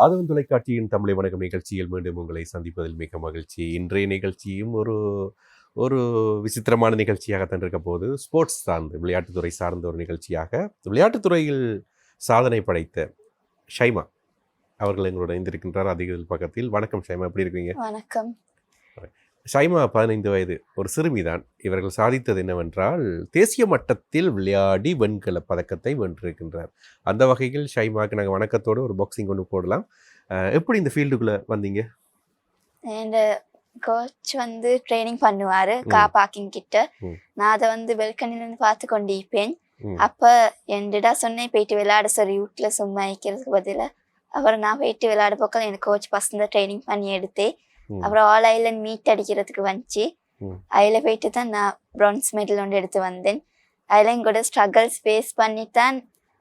ஆதவன் தொலைக்காட்சியின் தமிழை வணக்கம் நிகழ்ச்சியில் மீண்டும் உங்களை சந்திப்பதில் மிக மகிழ்ச்சி. இன்றைய நிகழ்ச்சியும் ஒரு ஒரு விசித்திரமான நிகழ்ச்சியாகத்தான் இருக்க போது ஸ்போர்ட்ஸ் சார்ந்து விளையாட்டுத்துறை சார்ந்த ஒரு நிகழ்ச்சியாக விளையாட்டுத்துறையில் சாதனை படைத்த ஷைமா அவர்கள் எங்களோட இணைந்திருக்கின்றார். அதிக பக்கத்தில். வணக்கம் ஷைமா எப்படி இருக்கீங்க வணக்கம். ஷைமா பதினைந்து வயது. ஒரு சிறுமிதான். இவர்கள் சாதித்தது என்னவென்றால் தேசிய மட்டத்தில் விளையாடி வெண்கல பதக்கத்தை வென்றிருக்கின்றார். அந்த வகையில் ஷைமாக்கு நாங்கள் வணக்கத்தோடு ஒரு பாக்ஸிங் ஒன்று போடலாம். எப்படி இந்த ஃபீல்டுக்குள்ளே வந்தீங்க? கோச் வந்து ட்ரைனிங் பண்ணுவாரு கா பார்க்கிங் கிட்ட. நான் அதை வந்து பெல்கனில இருந்து பார்த்து கொண்டு இருப்பேன். அப்ப என்னடா சொன்னேன் போயிட்டு விளையாட சொல்லி வீட்டுல சும்மா இருக்கிறதுக்கு பதிலா. அப்புறம் நான் போயிட்டு விளையாட போக்கள் எனக்கு கோச் பசங்க ட்ரைனிங் பண்ணி எடுத்தேன். அப்புறம் ஆல் ஐலண்ட் மீட் அடிக்கிறதுக்கு வந்துச்சு. அதில் போயிட்டு தான் நான் ப்ரான்ஸ் மெடல் ஒன்று எடுத்து வந்தேன். அதில் கூட ஸ்ட்ரகிள்ஸ் ஃபேஸ் பண்ணி தான்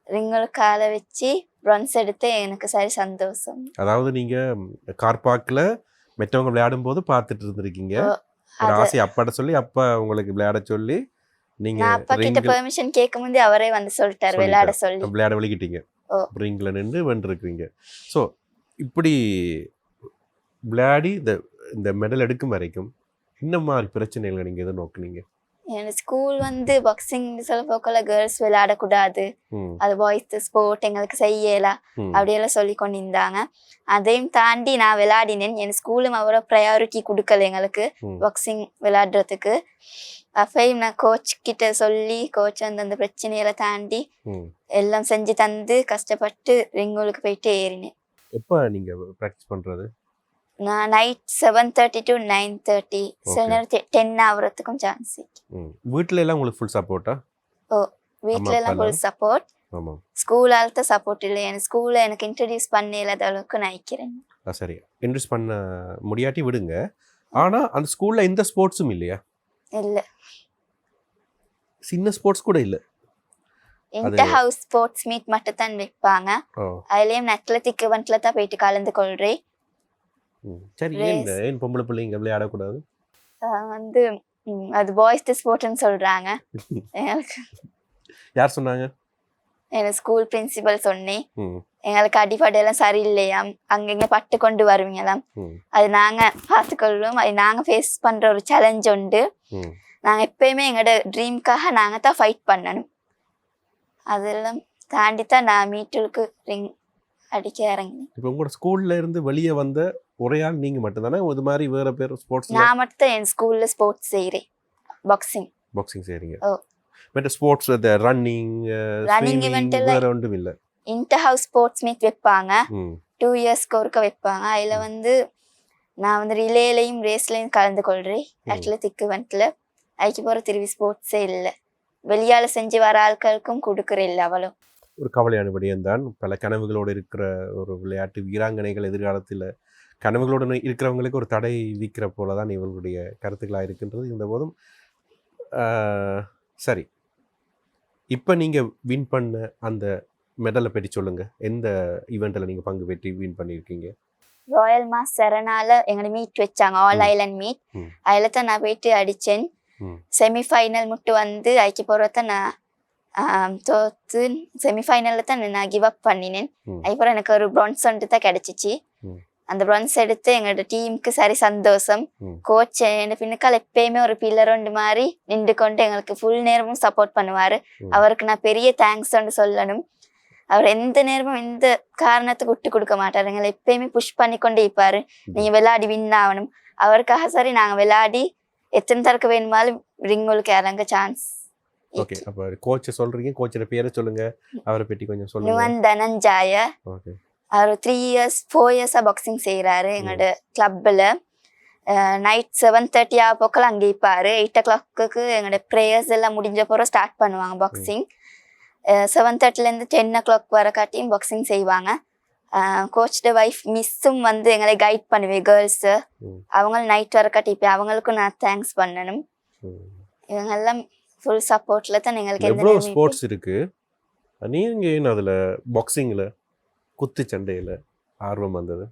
ரிங்களுக்கு காலை வச்சு ப்ரான்ஸ் எடுத்து எனக்கு சரி சந்தோஷம். அதாவது நீங்கள் கார் பார்க்கில் மற்றவங்க விளையாடும் போது பார்த்துட்டு இருந்திருக்கீங்க. ஒரு ஆசை அப்பாட்ட சொல்லி அப்பா உங்களுக்கு விளையாட சொல்லி நான் நீங்கள் அப்பா கிட்ட பெர்மிஷன் கேட்கும் போது அவரே வந்து சொல்லிட்டாரு விளையாட சொல்லி. விளையாட வலிக்கிட்டீங்க ஓ. ரிங்கில் நின்று வென்றிருக்கிறீங்க. ஸோ இப்படி விளையாடி இந்த இந்த மெடல் எடுக்கும் வரைக்கும் இந்த மாதிரி பிரச்சனைகளை நீங்கள் எதை நோக்குனீங்க? எனக்கு ஸ்கூல் வந்து பாக்ஸிங் சொல்ல போக்கல கேர்ள்ஸ் விளையாடக்கூடாது. அது பாய்ஸ் ஸ்போர்ட் எங்களுக்கு செய்யலாம் ம். அப்படியெல்லாம் சொல்லி கொண்டிருந்தாங்க. அதையும் தாண்டி நான் விளையாடினேன். என் ஸ்கூலும் அவ்வளோ ப்ரையாரிட்டி கொடுக்கல எங்களுக்கு. பாக்ஸிங் விளையாடுறதுக்கு. அப்பயும் நான் கோச் கிட்ட சொல்லி கோச் வந்து அந்த பிரச்சனையெல்லாம் தாண்டி எல்லாம் செஞ்சு தந்து கஷ்டப்பட்டு ரிங்குலுக்கு போயிட்டு ஏறினேன். எப்போ நீங்கள் ப்ராக்டிஸ் பண்ணுறது night seven thirty to nine thirty சில. நேரம் டென் ஆகுறதுக்கும் சான்ஸ் வீட்டில எல்லாம் உங்களுக்கு ஃபுல் சப்போர்ட்டா வீட்ல எல்லாம் அப்பாலாம்? ஃபுல் சப்போர்ட் ஸ்கூலால தான் சப்போர்ட் இல்லை. எனக்கு ஸ்கூல்ல எனக்கு இன்ட்ரடியூஸ் பண்ண இல்லாத அளவுக்கு நான் நிற்கிறேன் ஆ சரி. இன்ட்ரெஸ்ட் பண்ண முடியாட்டி விடுங்க. ஆனால் அந்த ஸ்கூலில் எந்த ஸ்போர்ட்ஸும் இல்லையா? இல்ல. சின்ன ஸ்போர்ட்ஸ் கூட இல்லை. இன்டர் ஹவுஸ் ஸ்போர்ட்ஸ் மீட் மட்டும் தான் வைப்பாங்க. ஓ. அதுலயும் நான் அத்லட்டிக் இவெண்ட்ல தான் போயிட்டு கலந்து கொள்றேன் ம் சரி ஏன் ஏன் பொம்பளை பிள்ளைங்க விளையாடக்கூடாது? வந்து அது பாய்ஸ் ஸ்போர்ட்னு சொல்றாங்க. எங்களுக்கு யார் சொன்னாங்க? எனக்கு ஸ்கூல் பிரின்சிபல் சொன்னேன். எங்களுக்கு அடிப்படையெல்லாம் சரியில்லையாம் அங்கங்க பட்டு கொண்டு வருவீங்களாம் அது நாங்க பார்த்துக்கொள்வோம் அது நாங்க ஃபேஸ் பண்ற ஒரு சேலஞ்ச் உண்டு. நாங்க எப்பயுமே எங்களோட ட்ரீம்க்காக நாங்க தான் ஃபைட் பண்ணணும். அதெல்லாம் தாண்டி தான் நான் மீட்டலுக்கு ரிங் அடிக்க இறங்கினேன். இப்போ உங்களோட ஸ்கூல்ல இருந்து வெளியே வந்த ஒரே ஆள் நீங்க மட்டும்தானே இது மாதிரி வேற பேர் ஸ்போர்ட்ஸ்ல நான் மட்டும் என் ஸ்கூல்ல ஸ்போர்ட்ஸ் செய்கிறேன் பாக்ஸிங் பாக்ஸிங் செய்றீங்க. ஓ. மற்ற ஸ்போர்ட்ஸ் இந்த ரன்னிங் event எல்லாம் வேற ஒன்றும் இல்லை. இன்டர் ஹவுஸ் ஸ்போர்ட்ஸ் மீட் வைப்பாங்க டூ இயர்ஸ்க்கு ஒருக்க வைப்பாங்க. அதுல வந்து நான் வந்து ரிலேலையும் ரேஸ்லையும் கலந்து கொள்றேன் ம். அத்லட்டிக் இவெண்ட்ல அதுக்கு போற திருவி ஸ்போர்ட்ஸே இல்லை. வெளியால செஞ்சு வர ஆட்களுக்கும் கொடுக்குற இல்லை அவ்வளோ ஒரு கவலையான விடயம்தான் பல கனவுகளோடு இருக்கிற ஒரு விளையாட்டு வீராங்கனைகள் எதிர்காலத்தில் கனவுகளோடு இருக்கிறவங்களுக்கு ஒரு தடை விதிக்கிற போல தான் இவர்களுடைய கருத்துக்களாக இருக்கின்றது இந்த போதும் சரி இப்போ நீங்கள் வின் பண்ண அந்த மெடலை பற்றி சொல்லுங்க எந்த ஈவெண்ட்டில் நீங்கள் பங்கு பெற்றி வின் பண்ணியிருக்கீங்க ராயல் மாஸ் செரனால எங்களை மீட் வச்சாங்க ஆல். Island meet. அதில் தான் நான் போயிட்டு அடித்தேன். செமிஃபைனல் மட்டும் வந்து அதுக்கு போகிறத நான் தோத்து செமிஃபைனலில் தான் நான் கிவ் அப் பண்ணினேன். அதுக்கப்புறம் எனக்கு ஒரு ப்ரான்ஸ் வந்துட்டு தான் கிடச்சிச்சு. அந்த எங்களோட டீமுக்கு சரி சந்தோஷம். ம். கோச் என் பின்னுக்கால் எப்பயுமே ஒரு பில்லர் ஒன்று மாதிரி நின்று கொண்டு எங்களுக்கு ஃபுல் நேரமும் சப்போர்ட் பண்ணுவார். அவருக்கு நான் பெரிய தேங்க்ஸ் சொல்லணும். அவர் எந்த நேரமும் எந்த காரணத்துக்கு விட்டு கொடுக்க மாட்டார். எங்களை எப்பயுமே புஷ் பண்ணி கொண்டே இருப்பாரு. நீங்க விளையாடி வின் ஆகணும். அவருக்காக சரி நாங்க விளையாடி எத்தனை தரக்கு வேணுமாலும் ரிங்குலுக்கு இறங்க சான்ஸ் ஓகே அப்போ கோச்சை சொல்கிறீங்க கோச்சோட பேரை சொல்லுங்க. அவரை பற்றி கொஞ்சம் சொல்லுங்க. தனஞ்சாய ஓகே அவர் த்ரீ இயர்ஸ் ஃபோர் இயர்ஸாக பாக்ஸிங் செய்கிறாரு எங்களோட கிளப்பில் நைட் செவன் தேர்ட்டி ஆக போக்கில் அங்கே இருப்பார். எயிட் ஓ கிளாக்கு எங்களோட ப்ரேயர்ஸ் எல்லாம் முடிஞ்ச பிறகு ஸ்டார்ட் பண்ணுவாங்க பாக்ஸிங் செவன் தேர்ட்டிலேருந்து டென் ஓ கிளாக் வர காட்டியும் பாக்ஸிங் செய்வாங்க. கோச்ட ஒய்ஃப் மிஸ்ஸும் வந்து எங்களை கைட் பண்ணுவேன் கேர்ள்ஸு. அவங்களும் நைட் வர காட்டிப்பேன் அவங்களுக்கும் நான் தேங்க்ஸ் பண்ணணும். இவங்கெல்லாம் ஃபுல் சப்போர்ட்டில் தான் எங்களுக்கு எவ்வளோ ஸ்போர்ட்ஸ் இருக்கு? நீங்க ஏன் அதில் பாக்ஸிங்கில் குத்து சண்டையில் ஆர்வம் வந்தது.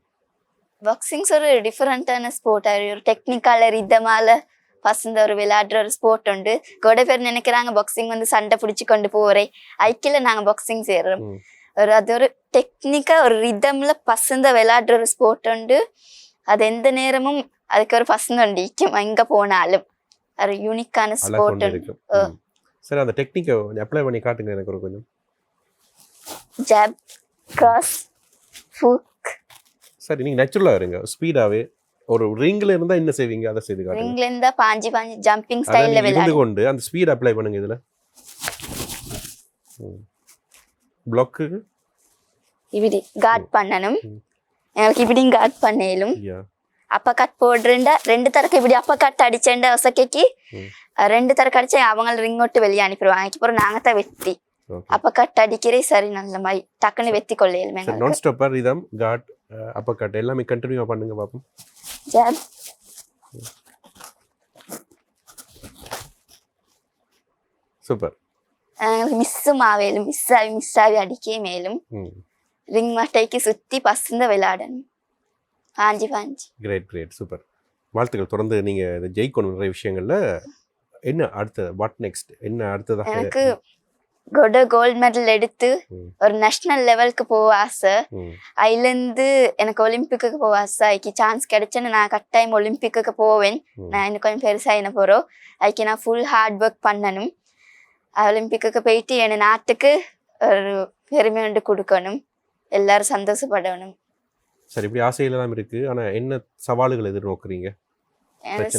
பாக்ஸிங்ஸ் ஒரு டிஃப்ரெண்டான ஸ்போர்ட் ஒரு டெக்னிக்கால ரிதமால பசங்க ஒரு விளையாடுற ஒரு ஸ்போர்ட் உண்டு. கூட பேர் நினைக்கிறாங்க பாக்ஸிங் வந்து சண்டை பிடிச்சி கொண்டு போறேன் ஐக்கில நாங்க பாக்ஸிங் செய்யறோம் ம். ஒரு அது ஒரு டெக்னிக்கா ஒரு ரிதம்ல பசந்த விளையாடுற ஒரு ஸ்போர்ட் உண்டு. அது எந்த நேரமும் அதுக்கு ஒரு பசங்க உண்டு இக்கும் எங்க போனாலும். ஒரு யூனிக்கான ஸ்போர்ட். சரி அந்த டெக்னிக்கை அப்ளை பண்ணி காட்டுங்க எனக்கு ஒரு கொஞ்சம். ஜாப் கிராஸ் ஃபுக் சரி நீங்க நேச்சுரலா இருங்க. ஸ்பீடாவே ஒரு ரிங்ல இருந்தா என்ன செய்வீங்க? அதை செய்து காட்டுங்க. ரிங்ல இருந்தா பாஞ்சி பாஞ்சி ஜம்பிங் ஸ்டைல்ல விளையாடு. கொண்டு அந்த ஸ்பீட் அப்ளை பண்ணுங்க இதுல. பிளாக்கு இப்படி கார்ட் பண்ணணும். ம். எங்களுக்கு இப்படி கார்ட் பண்ணேலும். அப்ப கட் போடுறேன்டா ரெண்டு தரக்கு இப்படி அப்ப கட் அடிச்சேன்டா ஒசக்கைக்கு. ரெண்டு தரக்கு அடிச்சு அவங்க ரிங் விட்டு வெளியே அனுப்பிடுவாங்க. அப்புறம் நாங்க தான் ஓகே அப்ப கட் அடிக்கிறே சரி நல்ல மாதிரி டக்குன்னு வெத்தி கொள்ளையிலுமே சரி நான் ஸ்டாப்பர் ரிதம் காட் அப்ப கட் எல்லாமே கண்டினியூவா பண்ணுங்க பாப்போம். ஜாப் சூப்பர் மிஸ்ஸும் ஆவேலும் மிஸ் ஆகி மிஸ் ஆகி அடிக்கே மேலும். ரிங் மட்டைக்கு சுத்தி பசந்த விளையாடணும் பாஞ்சி பாஞ்சி. கிரேட் கிரேட் சூப்பர் வாழ்த்துக்கள். தொடர்ந்து நீங்க இதை ஜெயிக்கணும் நிறைய விஷயங்கள்ல. என்ன அடுத்த வாட் நெக்ஸ்ட் என்ன அடுத்ததாக? எனக்கு கொட கோல்ட் மெடல் எடுத்து. ஒரு நேஷனல் லெவலுக்கு போக ஆசை. அதுலேருந்து எனக்கு ஒலிம்பிக்கு போக ஆசை. அதுக்கு சான்ஸ் கிடைச்சுன்னு நான் கட்டாயம் ஒலிம்பிக்கு போவேன். நான் இன்னும் கொஞ்சம் பெருசாக என்ன போகிறோம் அதுக்கு நான் ஃபுல் ஹார்ட் ஒர்க் பண்ணணும். ஒலிம்பிக்கு போயிட்டு என் நாட்டுக்கு ஒரு பெருமை ஒன்று கொடுக்கணும். எல்லாரும் சந்தோஷப்படணும். சரி இப்படி ஆசையில இருக்கு. ஆனா என்ன சவால்கள் எதிர்நோக்குறீங்க.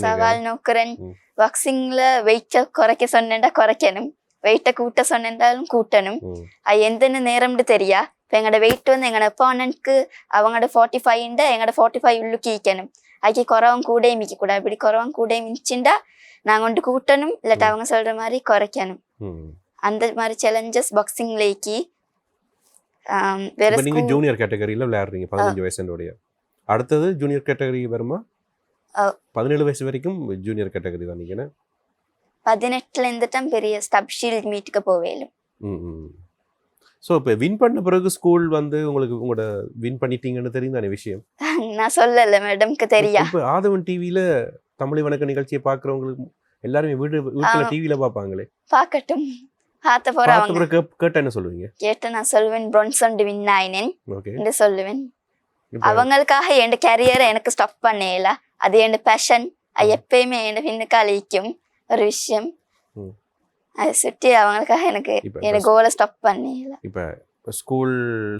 சவால் நோக்குறேன். பாக்ஸிங்ல வெயிட்டை குறைக்க சொன்னேன்டா குறைக்கணும். வெயிட்டை கூட்ட சொன்னாலும் கூட்டணும். அது எந்த நேரம்னு தெரியா? இப்போ எங்களோட வெயிட் வந்து எங்களோட ஒப்போனண்ட்க்கு அவங்களோட ஃபார்ட்டி ஃபைவ்ண்டா எங்களோட ஃபார்ட்டி ஃபைவ் உள்ளுக்கு ஈக்கணும் அதுக்கு குறவன் கூட மிக்க கூடாது. இப்படி குறவன் கூட மிச்சிண்டா நாங்கள் வந்து கூட்டணும். இல்லாட்டி அவங்க சொல்ற மாதிரி குறைக்கணும். அந்த மாதிரி சேலஞ்சஸ் பாக்ஸிங்லேக்கு வேற நீங்க ஜூனியர் கேட்டகரியில விளையாடுறீங்க பதினஞ்சு வயசுடைய அடுத்தது ஜூனியர் கேட்டகரி வருமா. பதினேழு வயசு வரைக்கும் ஜூனியர் கேட்டகரி தான் நீங்க என்ன? பதினெட்டுல இருந்துட்டும் பெரிய ஸ்டப் ஷீல்ட் மீட்டுக்கு போவேலும் ஸோ இப்போ வின் பண்ண பிறகு ஸ்கூல் வந்து உங்களுக்கு உங்களோட வின் பண்ணிட்டீங்கன்னு தெரியும் தானே விஷயம்? நான் சொல்லல மேடம்க்கு தெரியா? இப்போ ஆதவன் டிவியில தமிழ் வணக்க நிகழ்ச்சியை பார்க்குறவங்களுக்கு எல்லாருமே வீடு வீட்டுல. டிவியில பார்ப்பாங்களே? பார்க்கட்டும். பார்த்த கேப்- கேட்டா என்ன சொல்லுவீங்க? கேட்டு நான் சொல்லுவேன் பிரான்சன் வின் ஆயினேன். ஓகே என்று சொல்லுவேன். அவங்களுக்காக என் கரியரை எனக்கு ஸ்டாப் பண்ணல? அது என் பேஷன். எப்பயுமே என் பின்னுக்கு அழிக்கும் ஒரு விஷயம். அதை சுற்றி அவங்களுக்காக எனக்கு என் கோலை ஸ்டாப் பண்ணல. இப்போ ஸ்கூல்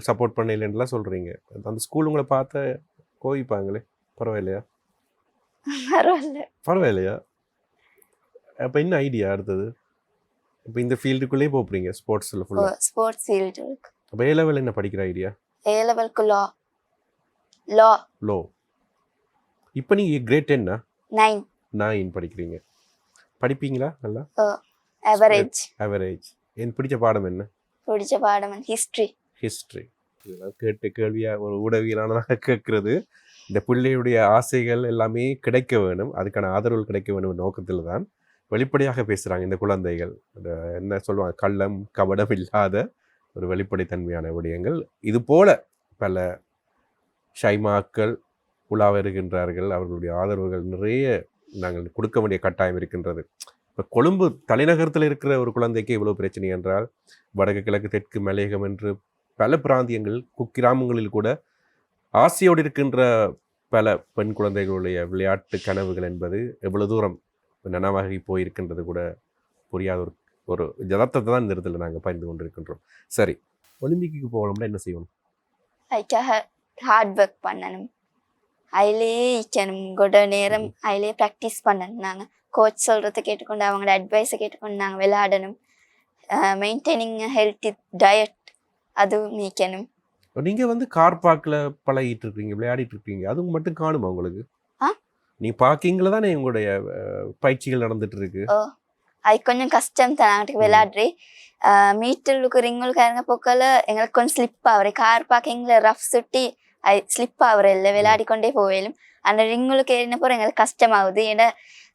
சப்போர்ட் பண்ணலன்னுலாம் சொல்றீங்க. அந்த ஸ்கூல் உங்களை பார்த்த கோவிப்பாங்களே? பரவாயில்லையா? பரவாயில்ல. பரவாயில்லையா? அப்போ என்ன ஐடியா அடுத்தது? இப்போ இந்த ஃபீல்டுக்குள்ளேயே போறீங்க ஸ்போர்ட்ஸில் ஃபுல்லாக ஸ்போர்ட்ஸ் ஃபீல்டு அப்போ ஏ லெவல் என்ன படிக்கிற ஐடியா ஏ லெவலுக்கு லா லா லோ இப்போ நீங்கள் கிரேட் டென்னா நைன் நைன் படிக்கிறீங்க. படிப்பீங்களா நல்லா? அவரேஜ் ஆவரேஜ் எனக்கு பிடிச்ச பாடம் என்ன? பிடிச்ச பாடம் ஹிஸ்ட்ரி ஹிஸ்ட்ரி இதெல்லாம் கேட்டு கேள்வியாக ஒரு ஊடகவியலானதாக கேட்குறது. இந்த பிள்ளையுடைய ஆசைகள் எல்லாமே கிடைக்க வேணும். அதுக்கான ஆதரவு கிடைக்க வேணும் நோக்கத்தில் தான் வெளிப்படையாக பேசுகிறாங்க இந்த குழந்தைகள். என்ன சொல்லுவாங்க? கள்ளம் கபடம் இல்லாத ஒரு வெளிப்படைத்தன்மையான விடயங்கள். இது போல பல ஷைமாக்கள் உலா வருகின்றார்கள் அவர்களுடைய ஆதரவுகள் நிறைய நாங்கள் கொடுக்க வேண்டிய கட்டாயம் இருக்கின்றது. இப்போ கொழும்பு தலைநகரத்தில் இருக்கிற ஒரு குழந்தைக்கு இவ்வளோ பிரச்சனை என்றால் வடக்கு கிழக்கு தெற்கு மலையகம் என்று பல பிராந்தியங்கள் குக்கிராமங்களில் கூட ஆசையோடு இருக்கின்ற பல பெண் குழந்தைகளுடைய விளையாட்டு கனவுகள் என்பது எவ்வளோ தூரம் நனவாகி போயிருக்கின்றது கூட புரியாத ஒரு ஒரு ஜதத்தை தான் இந்த இடத்துல நாங்கள் பகிர்ந்து கொண்டிருக்கின்றோம். சரி ஒலிம்பிக்கு போகணும்னா என்ன செய்யணும்? அதுக்காக ஹார்ட் ஒர்க் பண்ணணும். அதிலேயே கூட நேரம் அதிலேயே ப்ராக்டிஸ் பண்ணணும் நாங்கள் கோச் சொல்கிறத கேட்டுக்கொண்டு அவங்களோட அட்வைஸை கேட்டுக்கொண்டு நாங்கள் விளையாடணும். மெயின்டைனிங் ஹெல்த்தி டயட் அதுவும் நீக்கணும். நீங்க வந்து கார் பார்க்கில் பழகிட்டு இருக்கீங்க விளையாடிட்டு இருக்கீங்க. அது மட்டும் காணுமா உங்களுக்கு? நீ பார்க்கிங்கில் தானே உங்களுடைய பயிற்சிகள் நடந்துட்டு இருக்கு? அது கொஞ்சம் கஷ்டம் தான். நாங்கள் ம். விளையாடுறி. மீட்டருக்கு ரிங்களுக்கு இறங்க போக்கல எங்களுக்கு கொஞ்சம் ஸ்லிப் ஆகுற கார் பார்க்கிங்கில் ரஃப் சுட்டி ஸ்லிப் ஆகுற இல்லை விளையாடி கொண்டே போவேலும் அந்த ரிங்களுக்கு ஏறின போகிற எங்களுக்கு கஷ்டமாகுது ஏன்னா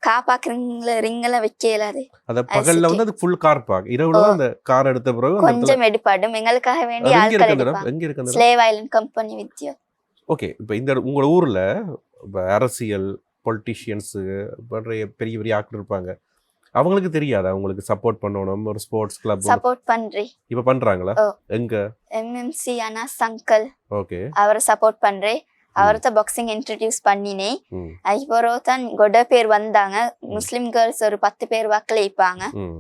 கா பார்க்குறீங்கள ரிங்கெல்லாம் வைக்க இயலாது அத பகல்ல வந்து அது ஃபுல் கார் பார்க் இரவுல அந்த கார் எடுத்த பிறகு கொஞ்சம் எடுப்பாடும் எங்களுக்காக வேண்டி அது எங்க ஆட்கள் எடுப்பாங்க slave island company Vidya okay இப்போ இந்த உங்களோட ஊர்ல இப்ப அரசியல் பொலிட்டிஷியன்ஸு போன்ற பெரிய பெரிய ஆட்கள் இருப்பாங்க அவங்களுக்கு தெரியாதா? அவங்களுக்கு சப்போர்ட் பண்ணணும் ஒரு ஸ்போர்ட்ஸ் கிளப் சப்போர்ட் பண்றேன் இப்ப பண்றாங்களா. எங்க? எம்எம்சி அண்ணா சங்கல். ஓகே. அவரை சப்போர்ட் பண்றேன் அவர்த்த பாக்ஸிங் இன்ட்ரடியூஸ் பண்ணினேன் அதுக்கப்புறம் தான் கொட பேர் வந்தாங்க. முஸ்லிம் கேர்ள்ஸ் ஒரு பத்து பேர் வாக்கில் வைப்பாங்க ம்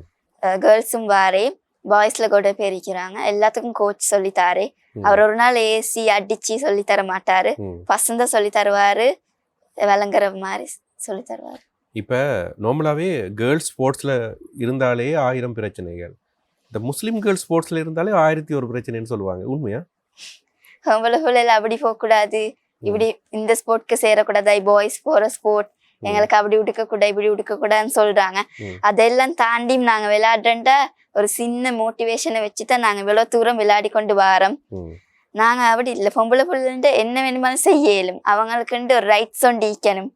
கேர்ள்ஸும் வாரே. பாய்ஸ்ல கூட பேர் இருக்கிறாங்க எல்லாத்துக்கும் கோச் சொல்லி தாரே. ம். அவர் ஒரு நாள் ஏசி அடிச்சு சொல்லி தர மாட்டாரு. பசந்த சொல்லி தருவாரு. விளங்குற மாதிரி சொல்லி தருவாரு. இப்போ நார்மலாகவே கேர்ள்ஸ் ஸ்போர்ட்ஸில் இருந்தாலே ஆயிரம் பிரச்சனைகள். இந்த முஸ்லீம் கேர்ள்ஸ் ஸ்போர்ட்ஸில் இருந்தாலே ஆயிரத்தி ஒரு பிரச்சனைன்னு சொல்லுவாங்க. உண்மையா? பொம்பளை பிள்ளைல அப்படி போக கூடாது இப்படி இந்த ஸ்போர்ட்க்கு சேரக்கூடாது. பாய்ஸ் போற ஸ்போர்ட். எங்களுக்கு அப்படி உடுக்க கூடாது இப்படி உடுக்க கூடாதுன்னு சொல்றாங்க. அதெல்லாம் தாண்டி நாங்க விளையாடுறேன்டா. ஒரு சின்ன மோட்டிவேஷனை வச்சுதான் நாங்க இவ்வளவு தூரம் விளையாடி கொண்டு வாரோம். ம். நாங்க அப்படி இல்ல. பொம்பளை பிள்ளைன்ட்டு என்ன வேணுமாலும் செய்ய இயலும் அவங்களுக்குன்ட்டு ஒரு ரைட்ஸ் ஒன்று ஈக்கணும்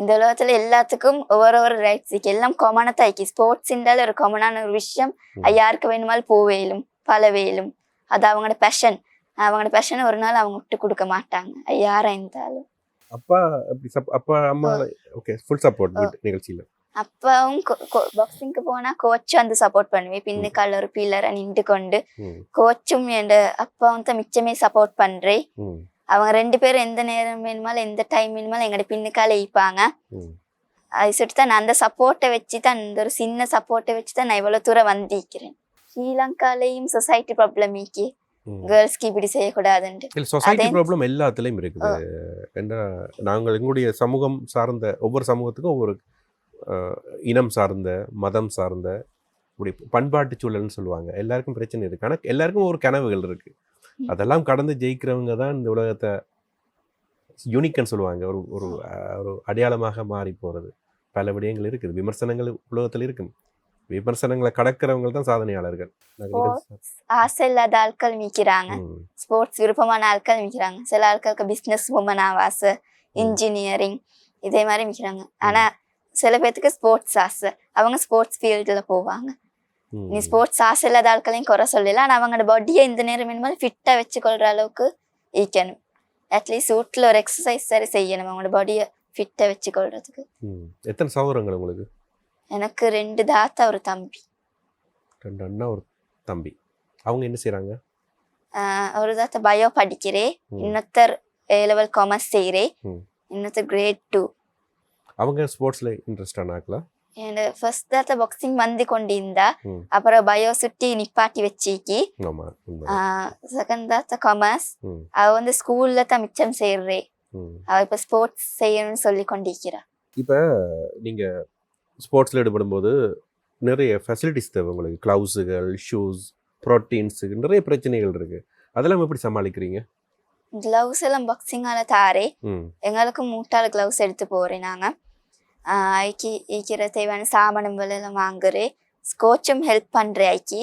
இந்த உலகத்துல எல்லாத்துக்கும் ஒவ்வொரு ஒரு ரைட்ஸ் இருக்கு எல்லாம் காமனா தாய்க்கு ஸ்போர்ட்ஸ்ன்றால ஒரு காமனான ஒரு விஷயம். அது யாருக்கு வேணுமாலும் போவேலும் பலவேலும் அது அவங்களோட பேஷன் அவங்களோட பேஷனை ஒரு நாள் அவங்க விட்டு கொடுக்க மாட்டாங்க. அது யாரா இருந்தாலும். அப்பா அப்படி அப்பா அம்மா ஓகே ஃபுல் சப்போர்ட் நிகழ்ச்சியில். அப்பாவும் பாக்ஸிங்க்கு போனா கோச் வந்து சப்போர்ட் பண்ணுவேன். பின்னுக்கால ஒரு பில்லரை நின்று கொண்டு கோச்சும் என் அப்பாவும் தான் மிச்சமே சப்போர்ட் பண்றேன். அவங்க ரெண்டு பேரும் எந்த நேரம் வேணுமாலும் எந்த டைம் வேணுமாலும் எங்களோட பின்னுக்கால ஈப்பாங்க ம். அது சொல்லிட்டு தான் நான் அந்த சப்போர்ட்டை வச்சு தான் இந்த ஒரு சின்ன சப்போர்ட்டை வச்சு தான் நான் இவ்வளவு தூரம் வந்திருக்கிறேன். ஸ்ரீலங்காலையும் சொசைட்டி ப்ராப்ளம் ஈக்கி ம். கேர்ள்ஸ்க்கு இப்படி செய்யக்கூடாதுன்ட்டு. சொசைட்டி ப்ராப்ளம் எல்லாத்துலேயும் இருக்குது. ஏன்னா நாங்கள் எங்களுடைய சமூகம் சார்ந்த ஒவ்வொரு சமூகத்துக்கும் ஒவ்வொரு இனம் சார்ந்த மதம் சார்ந்த இப்படி பண்பாட்டு சூழல்னு சொல்லுவாங்க. எல்லாருக்கும் பிரச்சனை இருக்கு. ஆனால் எல்லாருக்கும் ஒரு கனவுகள் இருக்கு. அதெல்லாம் கடந்து ஜெயிக்கிறவங்க தான் இந்த உலகத்தை யூனிக்னு சொல்லுவாங்க. ஒரு ஒரு ஒரு அடையாளமாக மாறி போகிறது பல விடயங்கள் இருக்குது. விமர்சனங்கள் உலகத்தில் இருக்கும். விமர்சனங்களை கடக்கிறவங்க தான் சாதனையாளர்கள். ஆசை இல்லாத ஆட்கள் மிக்கிறாங்க ம், ஸ்போர்ட்ஸ் விருப்பமான ஆட்கள் மிக்கிறாங்க சில ஆட்களுக்கு பிஸ்னஸ் உமன் ஆசை இன்ஜினியரிங் இதே மாதிரி மிக்கிறாங்க ஆனா சில பேர்த்துக்கு ஸ்போர்ட்ஸ் ஆசை. அவங்க ஸ்போர்ட்ஸ் ஃபீல்டில் போவாங்க. நீ ஸ்போர்ட்ஸ் ஆசை இல்லாத ஆட்களையும் குறை சொல்லல ஆனா அவங்களோட பாடியை இந்த நேரம் வேணுமாலும் ஃபிட்டா வச்சுக்கொள்ற அளவுக்கு ஈக்கணும் அட்லீஸ்ட் வீட்டில் ஒரு எக்ஸசைஸ் சரி செய்யணும். அவங்களோட பாடியை ஃபிட்டா வச்சுக்கொள்றதுக்கு. எத்தனை சகோதரங்கள் உங்களுக்கு? எனக்கு ரெண்டு தாத்தா ஒரு தம்பி. ரெண்டு அண்ணா ஒரு தம்பி. அவங்க என்ன செய்றாங்க? ஆஹ் ஒரு தாத்தா பயோ படிக்கிறேன் ம். இன்னொருத்தர் ஏ லெவல் காமர்ஸ் செய்கிறேன். இன்னொருத்தர் கிரேட் டூ அவங்க ஸ்போர்ட்ஸ்ல இன்ட்ரெஸ்ட் ஆனாங்களா என்னோட ஃபர்ஸ்ட் தாத்தா பாக்ஸிங் வந்து கொண்டிருந்தா. அப்புறம் நிப்பாட்டி வச்சிக்கி ஆமா உண்மை. செகண்ட் தாத்தா காமர்ஸ் அவ வந்து ஸ்கூல்ல தான் மிச்சம் ம். அவ இப்ப ஸ்போர்ட்ஸ் செய்யணும்னு சொல்லி கொண்டிருக்கிறா நீங்க ஸ்போர்ட்ஸ்ல ஈடுபடும் போது நிறைய ஃபெசிலிட்டிஸ் தேவை உங்களுக்கு க்ளவுஸுகள் ஷூஸ் ப்ரோட்டீன்ஸு நிறைய பிரச்சனைகள் இருக்கு அதெல்லாம் எப்படி சமாளிக்கிறீங்க கிளவுஸ் எல்லாம் பாக்ஸிங்கால தாரே எங்களுக்கு மூட்டால கிளவுஸ் எடுத்து போறேன் நாங்க ஆஹ் ஐக்கி ஈக்கிற தேவையான சாமானங்கள் எல்லாம் வாங்குறேன் கோச்சும் ஹெல்ப் பண்றேன் ஐக்கி.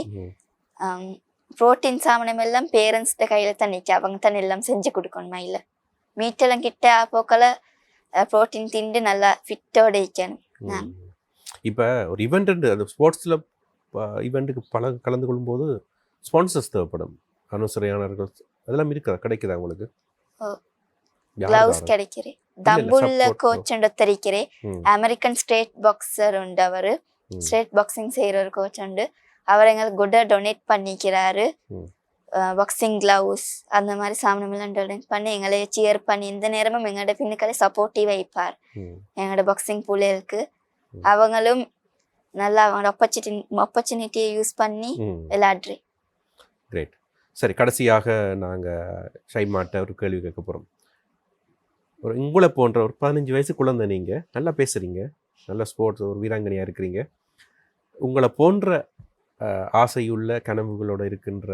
ப்ரோட்டீன் சாமானம் எல்லாம் பேரண்ட்ஸ்ட கையில தான் நிற்க அவங்க தான் எல்லாம் செஞ்சு கொடுக்கணும் இல்ல மீட்டெல்லாம் கிட்ட போக்கல ப்ரோட்டீன் திண்டு நல்லா ஃபிட்டோட இருக்கணும். இப்ப ஒரு ஈவெண்ட் அந்த ஸ்போர்ட்ஸ்ல ஈவெண்ட்டுக்கு பல கலந்து கொள்ளும்போது ஸ்பான்சர்ஸ் தேவைப்படும் அனுசரையாளர்கள் அதெல்லாம் இருக்குதா கிடைக்குதா உங்களுக்கு கிளவுஸ்? கிடைக்கிறேன் support. கோச் தெரிக்கிறேன் ம், அமெரிக்கன் ஸ்டேட் பாக்ஸர் உண்டு அவரு. ஸ்டேட் பாக்ஸிங் செய்யற ஒரு கோச் உண்டு அவர் எங்களுக்கு குட்டா டொனேட் பண்ணிக்கிறாரு. பாக்ஸிங் கிளவுஸ் அந்த மாதிரி சாமானம் எல்லாம் டொனேட் பண்ணி எங்களை சியர் பண்ணி இந்த நேரமும் எங்களோட பின்னுக்களை சப்போர்ட்டிவ் வைப்பார். எங்களோட பாக்ஸிங் பிள்ளைகளுக்கு. அவங்களும் நல்லா அவங்களோட ஆப்பர்ச்சுனிட்டி ஆப்பர்ச்சுனிட்டியை யூஸ் பண்ணி. விளையாடுறேன் கிரேட் சரி கடைசியாக நாங்கள் ஷைமாட்ட ஒரு கேள்வி கேட்க போகிறோம் ஒரு உங்களை போன்ற ஒரு பதினஞ்சு வயசு குழந்தை நீங்கள் நல்லா பேசுகிறீங்க நல்ல ஸ்போர்ட்ஸ் ஒரு வீராங்கனையாக இருக்கிறீங்க. உங்களை போன்ற ஆசையுள்ள கனவுகளோட இருக்கின்ற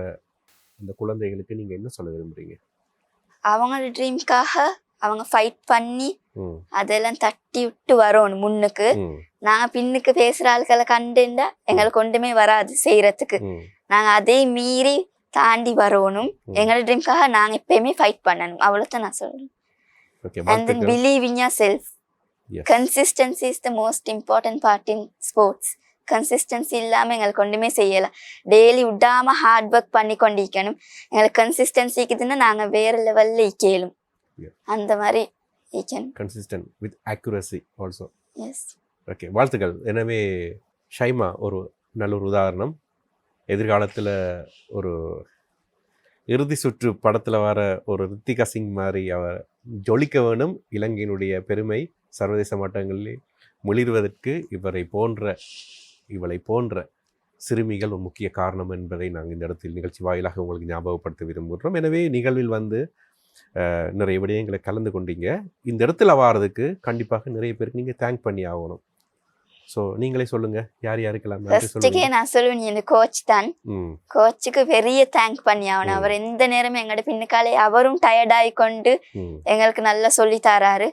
அந்த குழந்தைகளுக்கு நீங்கள் என்ன சொல்ல விரும்புறீங்க? அவங்களோட ட்ரீம்க்காக அவங்க ஃபைட் பண்ணி அதெல்லாம் தட்டி விட்டு வரணும் முன்னுக்கு. ம். நாங்க பின்னுக்கு பேசுற ஆட்களை கண்டுண்டா எங்களுக்கு ஒன்றுமே வராது செய்யறதுக்கு ம். நாங்க அதை மீறி தாண்டி வரணும். எங்களோட ட்ரீம்க்காக நாங்க எப்பயுமே ஃபைட் பண்ணணும். அவ்வளவுதான் நான் சொல்றேன். Okay and then believe in yourself Yes. Consistency is the most important part in sports consistency இல்லாம எங்களுக்கு ஒன்றுமே செய்யலாம் டெய்லி விடாம ஹார்ட் ஒர்க் பண்ணி கொண்டிருக்கணும். எங்களுக்கு கன்சிஸ்டன்சி இருக்குதுன்னா நாங்க வேற லெவல்ல இக்கேலும். அந்த மாதிரி ஈக்கணும் consistent with accuracy also yes okay வாழ்த்துக்கள். எனவே ஷைமா ஒரு நல்ல ஒரு உதாரணம். எதிர்காலத்தில் ஒரு இறுதி சுற்று படத்தில் வர ஒரு ரித்திகா சிங் மாதிரி அவர் ஜொலிக்க வேணும் இலங்கையினுடைய பெருமை சர்வதேச மட்டங்களில் மிளிர்வதற்கு இவரை போன்ற இவளை போன்ற சிறுமிகள் ஒரு முக்கிய காரணம் என்பதை நாங்கள் இந்த இடத்தில் நிகழ்ச்சி வாயிலாக உங்களுக்கு ஞாபகப்படுத்த விரும்புகிறோம். எனவே நிகழ்வில் வந்து நிறைய விடயங்களை கலந்து கொண்டீங்க. இந்த இடத்துல வாரதுக்கு கண்டிப்பாக நிறைய பேருக்கு நீங்கள் தேங்க் பண்ணி ஆகணும். ஸோ நீங்களே சொல்லுங்க. யார் யாருக்கெல்லாம் ஃபர்ஸ்ட்டுக்கே நான் சொல்லுவேன் இந்த கோச் தான். கோச்சுக்கு பெரிய தேங்க் பண்ணி ஆகணும். அவர் எந்த நேரமும் எங்களோட பின்னுக்காலே அவரும் டயர்டாகி கொண்டு எங்களுக்கு நல்லா சொல்லி தராரு.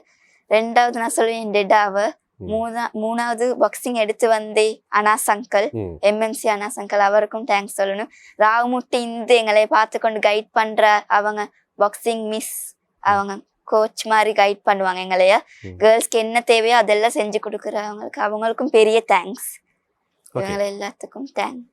ரெண்டாவது நான் சொல்லுவேன் டெடாவை ம். மூணா மூணாவது பாக்ஸிங் எடுத்து வந்தே ம். எம்எம்சி அங்கிள் அவருக்கும் தேங்க்ஸ் சொல்லணும். ராவுமுட்டி இந்த எங்களை பார்த்து கொண்டு கைட் பண்ற அவங்க பாக்ஸிங் மிஸ் அவங்க கோச் மாதிரி கைட் பண்ணுவாங்க எங்களைய. கேர்ள்ஸ்க்கு என்ன தேவையோ அதெல்லாம் செஞ்சு கொடுக்குறவங்களுக்கு அவங்களுக்கும் பெரிய தேங்க்ஸ் ஓகே இவங்க எல்லாத்துக்கும் தேங்க்ஸ்